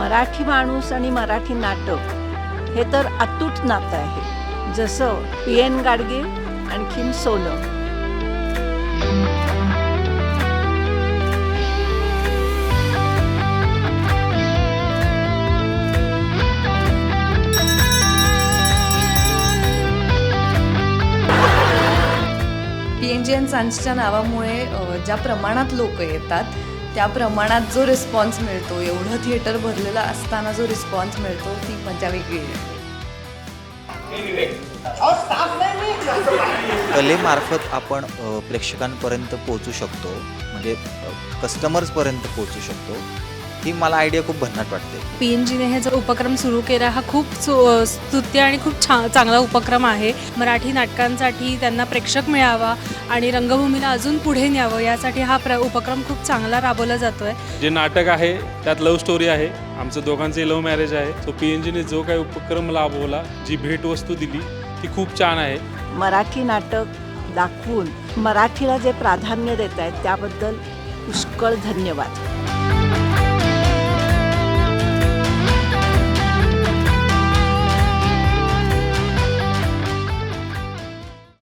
मराठी माणूस आणि मराठी नाटक हे तर अतूट नातं आहे. जसं पी एन गाडगे आणखीन सोनं पी एन जी एन सांचच्या नावामुळे ज्या प्रमाणात लोक येतात त्या प्रमाणात जो रिस्पॉन्स मिळतो एवढं थिएटर भरलेलं असताना जो रिस्पॉन्स मिळतो ती मजा वेगळी आहे. कलेमार्फत आपण प्रेक्षकांपर्यंत पोहोचू शकतो म्हणजे कस्टमर्सपर्यंत पोहोचू शकतो. ही मला आयडिया खूप भन्नाट वाटते. पी एन जीने हे जो उपक्रम सुरू केला हा खूप सु- स्तुत्य आणि खूप छान चांगला उपक्रम आहे. मराठी नाटकांसाठी त्यांना प्रेक्षक मिळावा आणि रंगभूमीला अजून पुढे न्यावं यासाठी हा प्र उपक्रम खूप चांगला राबवला जातो आहे जे नाटक आहे त्यात लव्ह स्टोरी आहे. आमचं दोघांचे लव्ह मॅरेज आहे. सो पी एन जीने जो काही उपक्रम राबवला जी भेटवस्तू दिली ती खूप छान आहे. मराठी नाटक दाखवून मराठीला जे प्राधान्य देत आहेत त्याबद्दल पुष्कळ धन्यवाद.